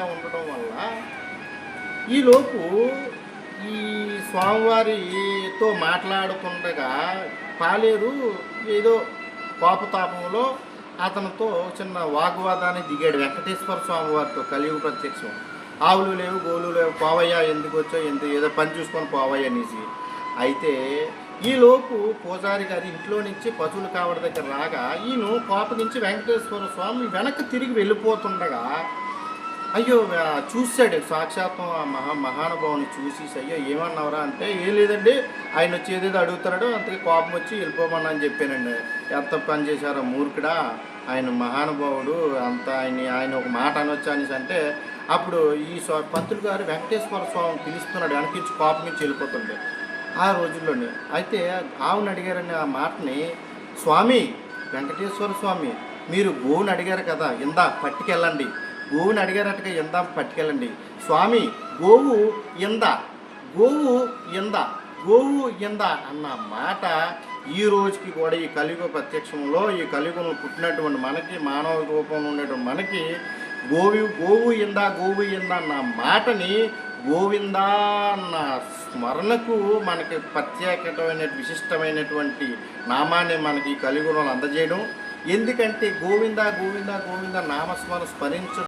అట్లా ఉండడం వల్ల ఈలోపు ఈ స్వామివారితో మాట్లాడుతుండగా పాలేరు ఏదో కోపతాపంలో అతనితో చిన్న వాగ్వాదాన్ని దిగాడు వెంకటేశ్వర స్వామి వారితో కలియుగ ప్రత్యక్షం. ఆవులు లేవు గోలు లేవు పోవయ్యా ఎందుకు వచ్చావు ఎందుకు ఏదో పని చూసుకొని పోవయ్య అనేసి. అయితే ఈలోపు పూజారి గారి ఇంట్లో నుంచి పశువులు కావడ దగ్గర రాగా ఈయన కోపగించి వెంకటేశ్వర స్వామి వెనక్కి తిరిగి వెళ్ళిపోతుండగా అయ్యో చూశాడు. సాక్షాత్వం ఆ మహా మహానుభావుని చూసి అయ్యో ఏమన్నావురా అంటే ఏం లేదండి ఆయన వచ్చి ఏదేదో అడుగుతున్నాడు అంతకి కోపం వచ్చి వెళ్ళిపోమన్నా అని చెప్పానండి. ఎంత పని చేశారో మూర్ఖుడా ఆయన మహానుభావుడు అంత ఆయన ఆయన ఒక మాట అనొచ్చు అనేసి అంటే అప్పుడు ఈ పంతులు గారు వెంకటేశ్వర స్వామి పిలుస్తున్నాడు వెనకించి కోపం నుంచి వెళ్ళిపోతుండే ఆ రోజుల్లోనే. అయితే ఆవుని అడిగారని ఆ మాటని స్వామి వెంకటేశ్వర స్వామి మీరు గోవుని అడిగారు కదా ఇందా పట్టుకెళ్ళండి. గోవుని అడిగారట్టుగా ఇంద పట్టుకెళ్ళండి. స్వామి గోవు ఇంద గోవు ఇంద గోవు ఇంద అన్న మాట ఈ రోజుకి కూడా ఈ కలియుగ ప్రత్యక్షంలో ఈ కలియుగంలో పుట్టినటువంటి మనకి మానవ రూపంలో ఉండేటువంటి మనకి గోవి గోవు ఇందా గోవు ఇందా అన్న మాటని గోవిందా అన్న స్మరణకు మనకి ప్రత్యేకమైన విశిష్టమైనటువంటి నామాన్ని మనకి ఈ కలియుగంలో అందజేయడం. ఎందుకంటే గోవింద గోవింద గోవింద నామస్మరణ స్మరించడం